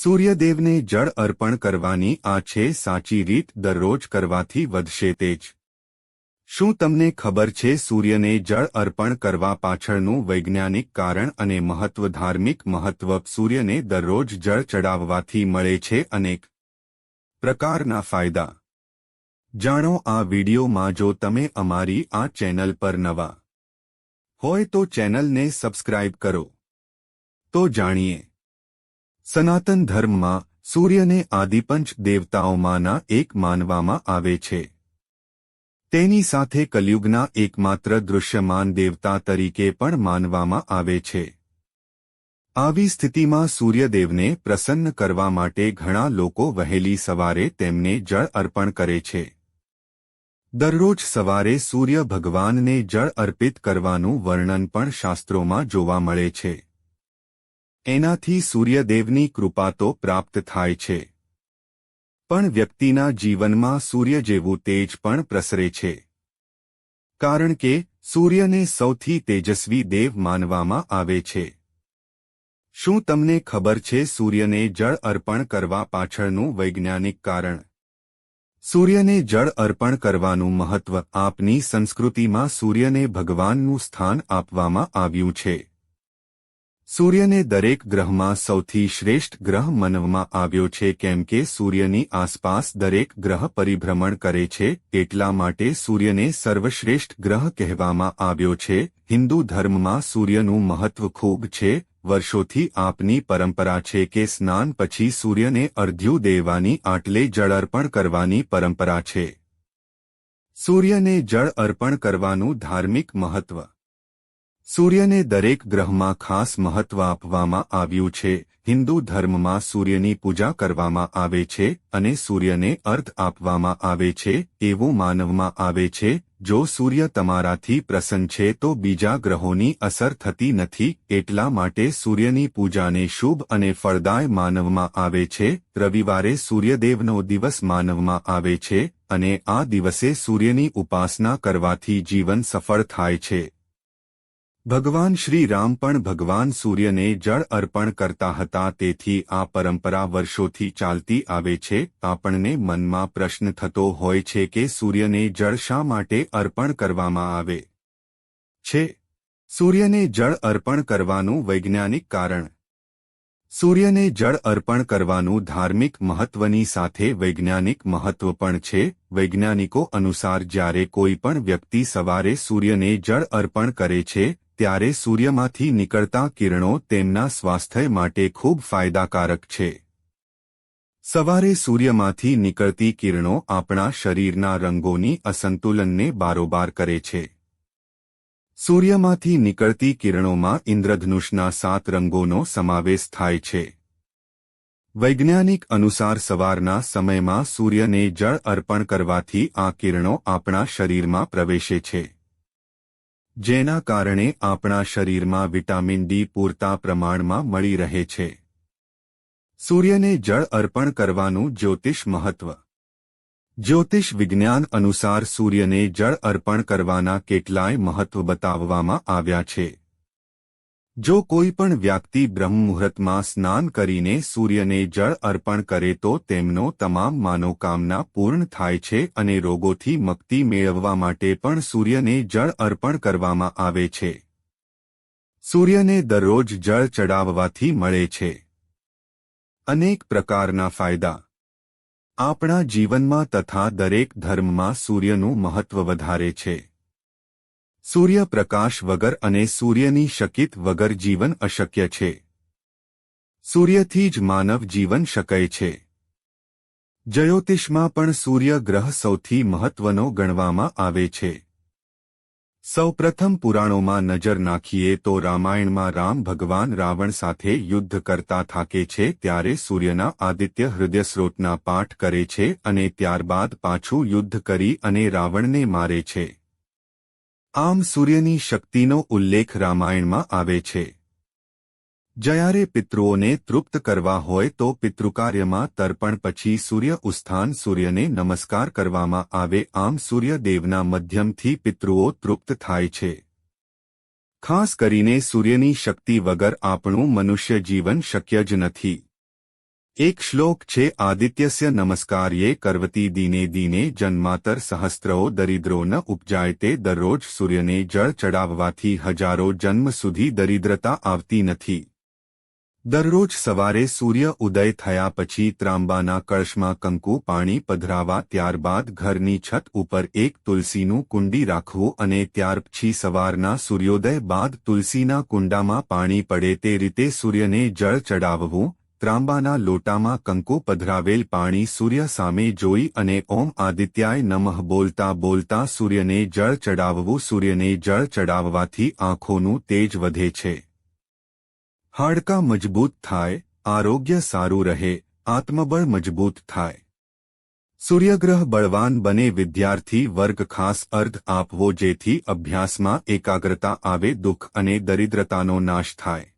સૂર્યદેવને જળ અર્પણ કરવાની આ છે સાચી રીત દરરોજ કરવાથી વધશે તે જ શું તમને ખબર છે સૂર્યને જળ અર્પણ કરવા પાછળનું વૈજ્ઞાનિક કારણ અને મહત્વ ધાર્મિક મહત્વ? સૂર્યને દરરોજ જળ ચડાવવાથી મળે છે અનેક પ્રકારના ફાયદા. જાણો આ વિડિયોમાં જો તમે અમારી આ ચેનલ પર નવા હોય તો ચેનલને સબસ્ક્રાઇબ કરો. તો જાણીએ. સનાતન ધર્મમાં સૂર્યને આદિપંચ દેવતાઓમાંના એક માનવામાં આવે છે. તેની સાથે કલયુગના એકમાત્ર દૃશ્યમાન દેવતા તરીકે પણ માનવામાં આવે છે. આવી સ્થિતિમાં સૂર્યદેવને પ્રસન્ન કરવા માટે ઘણા લોકો વહેલી સવારે તેમને જળ અર્પણ કરે છે. દરરોજ સવારે સૂર્ય ભગવાનને જળ અર્પિત કરવાનું વર્ણન પણ શાસ્ત્રોમાં જોવા મળે છે. એનાથી સૂર્યદેવની કૃપા તો પ્રાપ્ત થાય છે. પણ વ્યક્તિના જીવનમાં સૂર્ય જેવું તેજ પણ પ્રસરે છે. કારણ કે સૂર્યને સૌથી તેજસ્વી દેવ માનવામાં આવે છે. શું તમને ખબર છે સૂર્યને જળ અર્પણ કરવા પાછળનું વૈજ્ઞાનિક કારણ? સૂર્યને જળ અર્પણ કરવાનું મહત્વ આપની સંસ્કૃતિમાં સૂર્યને ભગવાનનું સ્થાન આપવામાં આવ્યું છે. સૂર્યને દરેક ગ્રહમાં સૌથી શ્રેષ્ઠ ગ્રહ માનવામાં આવ્યો છે કેમ કે સૂર્યની આસપાસ દરેક ગ્રહ પરિભ્રમણ કરે છે, એટલા માટે સૂર્યને સર્વશ્રેષ્ઠ ગ્રહ કહેવામાં આવ્યો છે. હિન્દુ ધર્મમાં સૂર્યનું મહત્વ ખૂબ છે. વર્ષોથી આપની પરંપરા છે કે સ્નાન પછી સૂર્યને અર્ધ્યું દેવાની આટલે જળ અર્પણ કરવાની પરંપરા છે. સૂર્યને જળ અર્પણ કરવાનું ધાર્મિક મહત્વ સૂર્યને દરેક ગ્રહમાં ખાસ મહત્વ આપવામાં આવ્યું છે. હિન્દુ ધર્મમાં સૂર્યની પૂજા કરવામાં આવે છે અને સૂર્યને અર્થ આપવામાં આવે છે એવું માનવમાં આવે છે. જો સૂર્ય તમારાથી પ્રસન્ન છે તો બીજા ગ્રહોની અસર થતી નથી. એટલા માટે સૂર્યની પૂજાને શુભ અને ફળદાય માનવમાં આવે છે. રવિવારે સૂર્યદેવનો દિવસ માનવમાં આવે છે અને આ દિવસે સૂર્યની ઉપાસના કરવાથી જીવન સફળ થાય છે. ભગવાન શ્રી રામ પણ ભગવાન સૂર્યને જળ અર્પણ કરતા હતા, તેથી આ પરંપરા વર્ષોથી ચાલતી આવે છે. આપણને મનમાં પ્રશ્ન થતો હોય છે કે સૂર્યને જળ શા માટે અર્પણ કરવામાં આવે છે? સૂર્યને જળ અર્પણ કરવાનું વૈજ્ઞાનિક કારણ. સૂર્યને જળ અર્પણ કરવાનું ધાર્મિક મહત્વની સાથે વૈજ્ઞાનિક મહત્વ પણ છે. વૈજ્ઞાનિકો અનુસાર જ્યારે કોઈ પણ વ્યક્તિ સવારે સૂર્યને જળ અર્પણ કરે છે ત્યારે સૂર્યમાંથી નીકળતા કિરણો તેમના સ્વાસ્થ્ય માટે ખૂબ ફાયદાકારક છે. સવારે સૂર્યમાંથી નીકળતી કિરણો આપણા શરીરના રંગોની અસંતુલનને બારોબાર કરે છે. સૂર્યમાંથી નીકળતી કિરણોમાં ઇન્દ્રધનુષના સાત રંગોનો સમાવેશ થાય છે. વૈજ્ઞાનિક અનુસાર સવારના સમયમાં સૂર્યને જળ અર્પણ કરવાથી આ કિરણો આપણા શરીરમાં પ્રવેશે છે. જેના કારણે આપણા શરીરમાં વિટામિન ડી પૂરતા પ્રમાણમાં મળી રહે છે. સૂર્યને જળ અર્પણ કરવાનું જ્યોતિષ મહત્વ. જ્યોતિષ વિજ્ઞાન અનુસાર સૂર્યને જળ અર્પણ કરવાના કેટલાય મહત્વ બતાવવામાં આવ્યા છે. જો કોઈ પણ વ્યક્તિ બ્રહ્મ મુહૂર્તમાં સ્નાન કરીને સૂર્યને જળ અર્પણ કરે તો તેમનો તમામ માનોકામના પૂર્ણ થાય છે અને રોગોથી મુક્તિ મેળવવા માટે પણ સૂર્યને જળ અર્પણ કરવામાં આવે છે. સૂર્યને દરરોજ જળ ચડાવવાથી મળે છે. અનેક પ્રકારના ફાયદા. આપણા જીવનમાં તથા દરેક ધર્મમાં સૂર્યનું મહત્વ વધારે છે. સૂર્યપ્રકાશ વગર અને સૂર્યની શકિત વગર જીવન અશક્ય છે. સૂર્યથી જ માનવ જીવન શકાય છે. જ્યોતિષમાં પણ સૂર્ય ગ્રહ સૌથી મહત્વનો ગણવામાં આવે છે. સૌપ્રથમ પુરાણોમાં નજર નાખીએ તો રામાયણમાં રામ ભગવાન રાવણ સાથે યુદ્ધ કરતા થાકે છે ત્યારે સૂર્યના આદિત્ય હૃદયસ્રોતના પાઠ કરે છે અને ત્યારબાદ પાછું યુદ્ધ કરી અને રાવણને મારે છે. આમ સૂર્યની શક્તિનો ઉલ્લેખ રામાયણમાં આવે છે. જ્યારે પિતૃઓને તૃપ્ત કરવા હોય તો પિતૃકાર્યમાં તર્પણ પછી સૂર્ય ઉસ્થાન સૂર્યને નમસ્કાર કરવામાં આવે આમ સૂર્યદેવના મધ્યમથી પિતૃઓ તૃપ્ત થાય છે. ખાસ કરીને સૂર્યની શક્તિ વગર આપણું મનુષ્ય જીવન શક્ય જ નથી. એક શ્લોક છે આદિત્યસ્ય નમસ્કાર યે કરવતી દીને દીને જન્માતર સહસ્ત્રો દરિદ્રો ન ઉપજાય તે દરરોજ સૂર્યને જળ ચડાવવાથી હજારો જન્મ સુધી દરિદ્રતા આવતી નથી દરરોજ સવારે સૂર્ય ઉદય થયા પછી ત્રાંબાના કળશમાં કંકુ પાણી પધરાવા ત્યારબાદ ઘરની છત ઉપર એક તુલસીનું કુંડી રાખવું અને ત્યાર પછી સવારના સૂર્યોદય બાદ તુલસીના કુંડામાં પાણી પડે તે રીતે સૂર્યને જળ ચડાવવું ત્રાંબાના લોટામાં કંકુ પધરાવેલ પાણી સૂર્ય સામે જોઈ અને ઓમ આદિત્યાય નમઃ બોલતા બોલતા સૂર્યને જળ ચડાવવું સૂર્યને જળ ચડાવવાથી આંખોનું તેજ વધે છે. હાડકાં મજબૂત થાય, આરોગ્ય સારું રહે, આત્મબળ મજબૂત થાય. સૂર્યગ્રહ બળવાન બને વિદ્યાર્થી વર્ગ ખાસ અર્થ આપવો જેથી અભ્યાસમાં એકાગ્રતા આવે, દુઃખ અને દરિદ્રતાનો નાશ થાય.